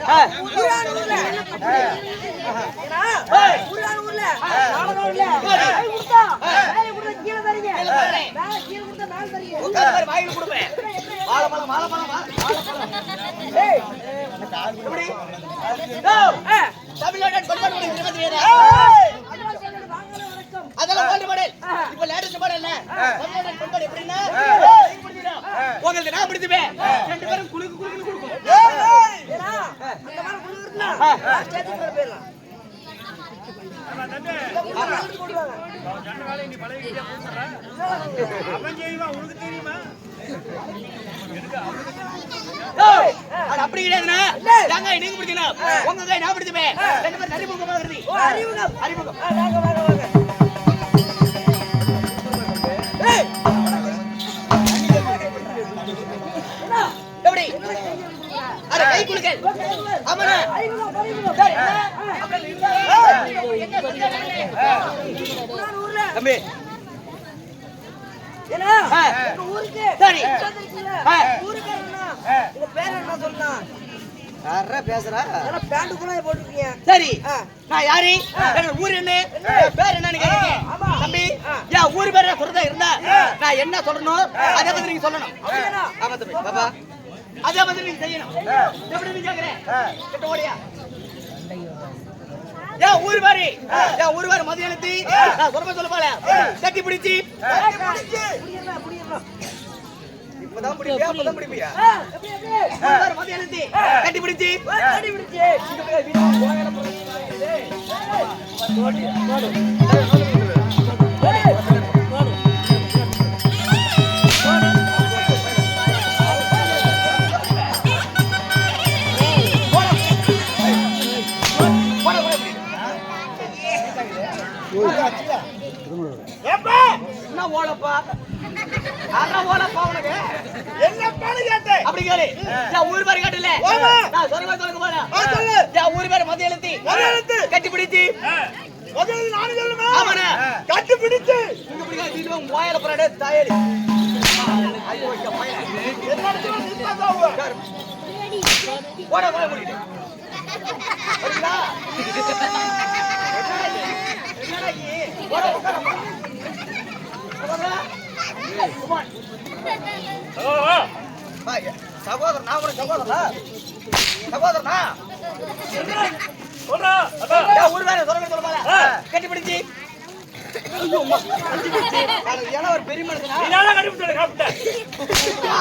ஊரான ஊர்ல. ஏன்னா, ஊரான ஊர்ல, நாடகம் இல்ல. வேலை கொடுத்தா, வேலை கொடுத்தா கீழே தரீங்க. வேலை கீழே கொடுத்தா மேல தரீங்க. உட்கார்ந்து பாரு, வாயில கொடுப்பேன். வாழைப்பழம், வாழைப்பழம், வா- வாழைப்பழம். ஏய், எப்படி? டோ, ஆ, தமிழ்நாட்டின் பண்பாடு உனக்கு தெரியுமா தெரியாதா? அதெல்லாம் சொல்றது வாங்கல வணக்கம். அதெல்லாம் old model. ஆ. இப்ப latest model என்ன? தமிழ்நாட்டின் பண்பாடு எப்படின்னா, ஏய், பிடிச்சிடும். உங்களுக்கு நான் பிடிச்சுப்பேன். ரெண்டு பேரும் குலுக்கு குலுக்குன்னு குலுக்கும். ஏன்னா, அந்த மாதிரி குளிர்னா, ஸ்டேஜுக்கு மேல போயிடலாம். இந்த குளிர் அழுத்து போடுவாங்க. டேய், அது அப்படி கிடையாதுண்ணா. தேங்காய் நீங்க பிடிக்கணும். உங்க கை நான் பிடிச்சுப்பேன். ரெண்டு பேரும் நரிமுகமா வருது. அறிமுகம். அறிமுகம். வாங்க, வாங்க, வாங்க. ஏய், என்ன? எப்படி? அட, கை குலுக்கல். ஆமாண்ணா. அறிமுகம், அறிமுகம். டேய், ஆ, என்ன? ஆ. அப்படி இருந்தா, எங்க சொன்னாலே? ஊரான ஊர்ல. தம்பி ஏன்னா, ஊருக்கு சரி. பேர் என்ன சொல்லனா? யாரா பேசுறா? ஏன்னா பேண்ட் கூட போட்டுருக்கீங்க. சரி. ஆ. நான் யாரு? ஊர் என்ன? என் பேர் என்னன்னு ஆமா. தம்பி. என் ஊர் பேர சொல்றதா இருந்தா நான் என்ன சொல்லணும்? அதே மாதிரி நீங்க சொல்லணும். அப்படியாண்ணா? ஆமா தம்பி பாப்பா. அதே மாதிரி நீங்க செய்யணும். எப்படி நீங்க கேக்குறேன் கிட்ட ஓடியா. என் ஊர் பாரு. என் ஊர் பாரு மதிய எழுத்தி. நான் சொல்ல சொல்ல போல கட்டி பிடிச்சி. இப்பதான் பிடிப்பியா? இப்பதான் பிடிப்பியா? ஆ, எப்படி, எப்படி? மதிய எழுத்தி. கட்டி பிடிச்சி. கடி ஏய், என்ன ஓலப்பா? அதான் ஓலப்பா உனக்கு. அப்படி கேளு. என் ஊர் பேரு கேட்டல. நான் சொல்லுங்க சொல்லுங்க போல என் ஊர் பேரு மதிய எழுத்தி. கட்டி பிடிச்சி ஆமாண்ணே. கட்டி பிடிச்சு இங்க பிடிக்காது இது உன் வாயில போறாடே தாயடி ஐயோ பையன். உட்காரு. போடா போட முடியுது புரியுதா? என்னடா இது? என்னடா இது? போடா, உட்காரு, சகோதரன் நான் உனக்கு சகோதரனா சகோதரனா சொல்றா ஏன் ஊர் வேற சொல்ல சொல்ல போல கட்டி பிடிச்சி ஐயோ, அம்மா. கட்டி பிடிச்சி. அட, ஏன்னா ஒரு பெரிய மனுஷனா நீ நல்லா கட்டி பிடிச்ச காப்பிட்ட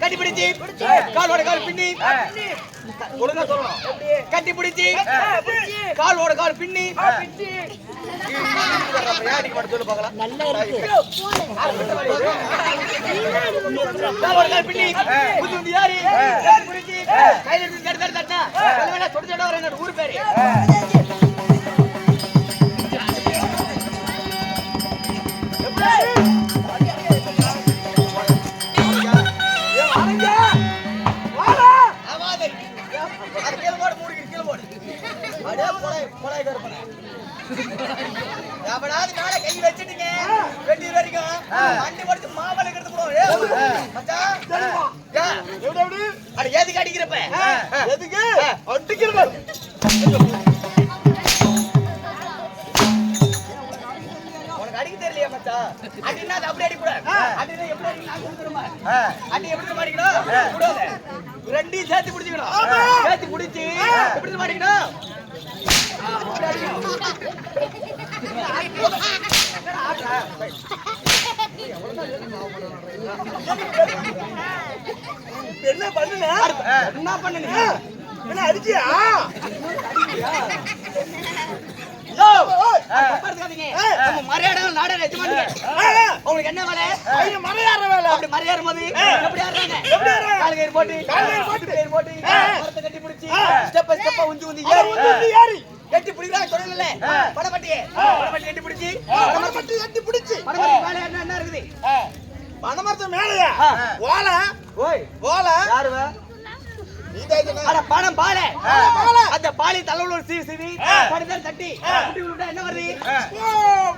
கட்டி பிடிச்சி. காலோட கால் பின்னி. ஒழுங்கா சொல்லணும். கட்டி பிடிச்சி. காலோட கால் பின்னி. சொல்லு பார்க்கலாம் காலோட கால் பின்னி. புது யாரு? கையில இருந்து தட்டு தட்டு. தட்டா வேணா தொட்டு தொட வர என்னோட ஊர் பேரு. எவனாவது மேல கை வச்சுட்டீங்க, வெட்டி வரைக்கும், வண்டி ஓடிச்சு மாமலை கெடுத்து போடுவோம். அட, எதுக்கு அடிக்கிறப்ப? எதுக்கு? அடிக்கிறவன் உனக்கு அடிக்க தெரியலையா மச்சான்? அடின்னா அது அப்படியே அடிக்கக்கூடாது. அடின்னா எப்படி அடிக்கணும்? தருமா? அடி எப்படி தெரியுமா? கூடாது. ரெண்டையும் சேர்த்து பிடிச்சுக்கணும். சேர்த்து பிடிச்சு, எப்படி தெரியுமா அடிக்கணும்? அப்படி அடிக்கணும். என்னடா ஆடுற? என்ன பண்ணுன? என்ன பண்ண நீ? என்ன அடிச்சியா. உங்களுக்கு என்ன வேலை? ஐயோ மறையாடுற வேலை. அப்படி மரியாதை போது எப்படி ஆடுறாங்க? போட்டு போட்டு. கட்டி பிடிச்சி. ஸ்டெப் பை ஸ்டெப்பா உந்தி உந்தி ஏறி. கட்டி பிடிக்கிறாங்க சொல்லல படப்பட்டியே. படப்பட்டி கட்டி பிடிச்சி. பணமரத்தை கட்டி பிடிச்சு. படப்பட்டி மேல என்ன என்ன இருக்குது? பணமரத்து மேலையா. ஓலை. ஓய். ஓலை. யாருவ? பணம் பால. அந்த பாலி தலைவுல ஒரு சீவி தட்டி. குட்டி விட்டா என்ன வருது?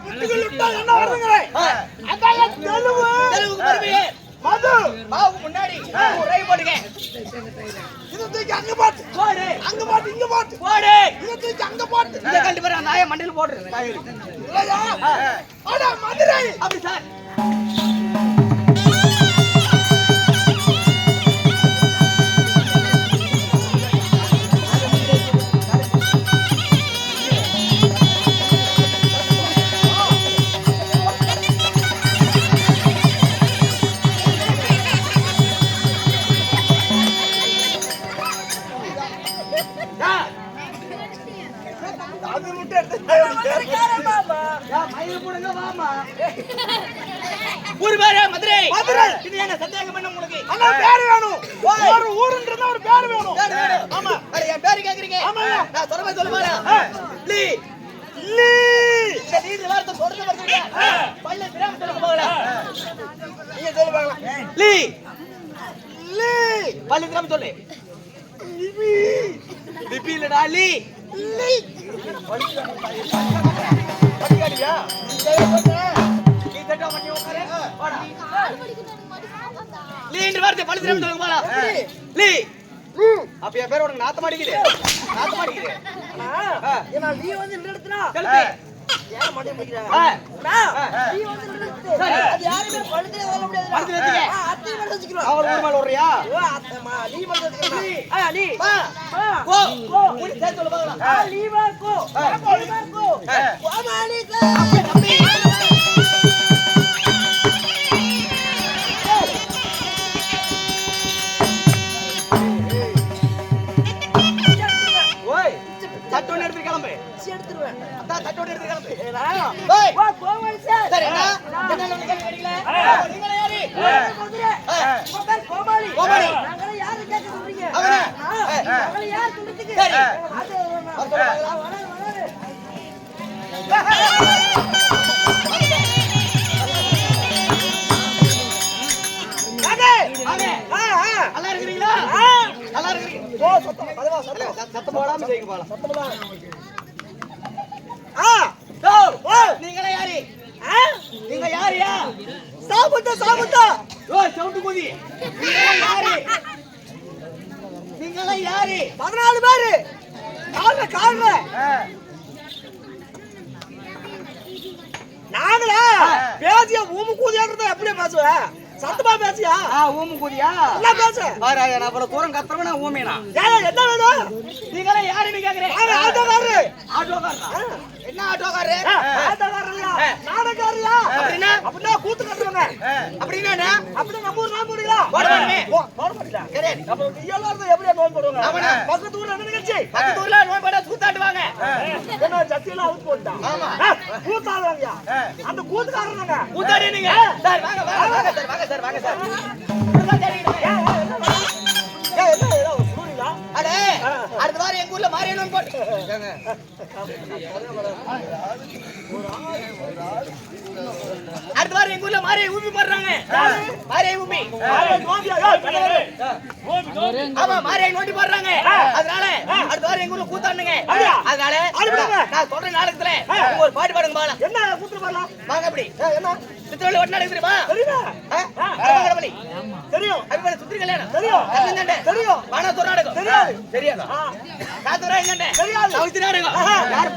புட்டுகள் விட்டா என்ன. அதான் தெலுங்கு தெலுங்குக்கு மறுபடியே. மது. இதை தூக்கி அங்க போட்டு. போடு. அங்க போட்டு இங்க போட்டு. போடு. இதை தூக்கி அங்க போட்டு. இந்த கண்டு பேர் அந்த ஆய மண்டையில போடுறது இல்லையா? மதுரை. அப்படி சார். அது மட்டும் எடுத்து மாமா. மயில் போடுங்க வாமா. ஊர் பேரு மதுரை. மதுரை. இது என்ன சந்தேகம் பண்ண உங்களுக்கு? அண்ணா பேரு வேணும். ஒரு ஊருன்றது ஒரு பேரு வேணும். ஆமா. அட, என் பேரு கேக்குறீங்க. ஆமாய்யா. நான் சொல்ல சொல்ல மாட்டேன். லீ. லீ. இந்த நீதி வார்த்தை சொல்றது வருதுங்க பல்ல தெரியாம சொல்ல போகல நீங்க சொல்லு பார்க்கலாம். லீ. லீ. பல்ல தெரியாம சொல்லு. பிபி இல்லடா லீ. லீ. படிக்காடியா நீ லீ என்ற வார்த்தை பல்ல தெரியாம சொல்லுங்க போடா லீ அப்ப என் பேர் உனக்கு நாத்த மாட்டேங்குது நாத்த மாட்டேங்குது ஆ. ஏன்னா நீ வந்து நிறுத்தினா கழுத்து ஏன் மட்டும் பிடிக்கிற? நீ சத்தம் போடாம செய்யுங்க போலாம் சத்தம் நீங்களே யாரு? நீங்க யாருயா? ஓ சவுண்டு குதி யாரு? நீங்களே யாரு? பதினாலு பேரு. கால்ல கால்ல நாங்களா? பேசிய ஊமு கூதியான்றத எப்படியே பேசுவேன் சத்தமா பேசியா? ஆ ஊமு குதியா என்ன பேச பாரு நான் அவ்வளவு தூரம் கத்துறவனா ஊமினா ஏன் என்ன வேணும்? நீங்களே யாருன்னு கேக்குறேன் நாங்க ஆட்டோக்காரரு? ஆட்டோக்காரரா? என்ன ஆட்டோக்காரரு? நாடகாரியா அப்படின்னா? அப்படின்னா கூத்து கட்டுறவங்க. அப்படின்னா என்ன? அப்படி நம்ம ஊர் போடுங்களா கிடையாது. அப்ப எல்லாரும் எப்படியா நோய் போடுவாங்க. பக்கத்து ஊர்ல என்ன நிகழ்ச்சி? பக்கத்து ஊர்ல நோய் போட்டா கூத்தாட்டுவாங்க என்ன சத்தியெல்லாம் அவுத்து போட்டான் ஆமா. கூத்தாடுவாங்க அந்த கூத்துக்காரங்க கூத்தாடி நீங்க? சார் வாங்க வாங்க வாங்க சார் வாங்க சார் வாங்க சார். இப்படிதான் தேடிக்கிட்டு அடே அடுத்த வாரம் எங்க ஊர்ல மாரியம்மன் போட்டு அடுத்த மாரியை ஊப்பி போடுறாங்க மாரியை ஊப்பி ஆமா மாரியை நோண்டி போடுறாங்க அதனால அடுத்த வாரம் எங்க ஊர்ல கூத்தாடுங்க? அதனால. நான் சொல்ற நாடகத்துல ஒரு பாட்டு பாடுங்க பாலாம் என்ன கூத்து வரலாம் வாங்க அப்படி என்ன சித்திரவள்ளி ஒட்டு நாடகம் தெரியுமா தெரியுமா அபிமன்யு சுந்தரி கல்யாணம் தெரியும். கண்ணந்தாண்டே. தெரியும். வானத்தூர் நாடகம் தெரியாது. தெரியாதா. காத்தூரா எங்கண்டே? தெரியாது. சவுத்தி நாடகம். யார்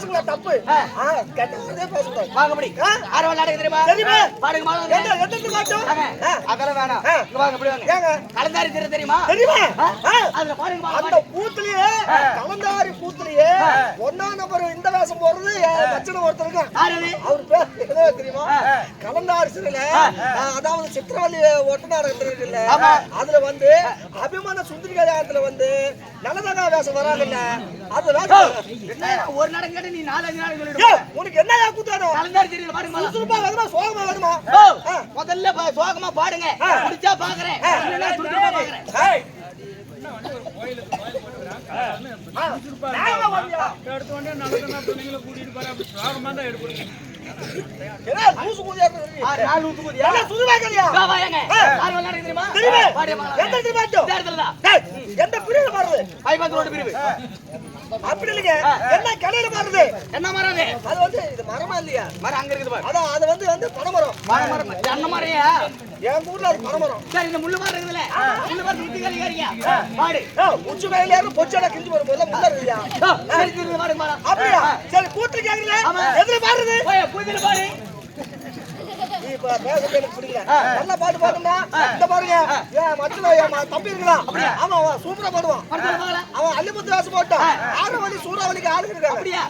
பேசக்கூடாது தப்பு? ஆ, கெட்டதே பேசக்கூடாது வாங்க அப்படி. ஆ? ஆரவல் நாடகம் தெரியுமா? தெரியுமே. பாடுங்க மாலம் எந்த எந்த காட்டும் வாங்க. ஆ, அதெல்லாம் வேணாம். ஆ. இங்க வாங்க அப்படி வாங்க. ஏங்க? கலந்தாரி தெரிய தெரியுமா? தெரியுமா? ஆ? ஆ, அதுல பாடுங்க மாலம் அந்த கூத்துலயே கலந்தாரி கூத்துலயே ஒன்னா நம்பர் இந்த வேஷம் போடுறது என் மச்சன ஒருத்தர் இருக்கான். யார் அது? அவர் பேர் என்ன தெரியுமா. கலந்தாரி சிறையில அதாவது சித்திரவள்ளி ஒட்ட நாடகம் இருக்குல்ல. அதுல வந்து அபிமான சுந்தரி கல்யாணத்துல வந்து நல்லதங்கா வேஷம் அது என்ன ஒரு நாடகம் கேட்டு நீ நாலு அஞ்சு நாடகம் ஏய், சொல்லிடுவ உனக்கு என்னயா கூத்தாடும் கலந்தாரி தெரியல மாலம் சுறுசுறுப்பா வருமா? சோகமா வருமா. முதல்ல சோகமா பாடுங்க. முடிச்சா பாக்குறேன். பாக்குறேன் ஏய். ஆ, நியாயமா வாங்கியா? என்ன லூசு கூதியா இருக்கு? ஆ, நாலு ஊத்து போதியா? என்ன சுதுவாக்கலையா? எந்த? ஐம்பது ரோடு பிரிவு அப்படி இல்லைங்க. என்ன கடையில பாடுறது? என்ன மரம் அது? வந்து இது மரமா இல்லையா? மரம் அங்க இருக்குது அதான் அது வந்து வந்து பனைமரம். மரம் மரம் தென்னை மரையா என் ஊர்ல அது பரமரம் சரி இந்த முள்ளு மாதிரி இருக்குதுல்ல? முள்ளு மாதிரி சுத்தி காலி காரியா பாடு. உச்சி பொச்சடா கிஞ்சி வரும் போதுல முள்ள இருக்குயா சரி மாடா அப்படியா? சரி கேக்குறீங்க ஆமா. எதுல பூஜையில பாடு. நீ இப்ப பேசுறது எனக்கு பிடிக்கல நல்ல பாட்டு பாடுமா? இந்த பாருங்க. என் மச்சல ம- தம்பி இருக்கலாம் ஆமா அவன் சூப்பரா பாடுவான். அவன் அள்ளிமுத்து வாசம் போட்டான் ஆரவழி சூறாவளிக்கு ஆளு இருக்காங்க. அப்படியா?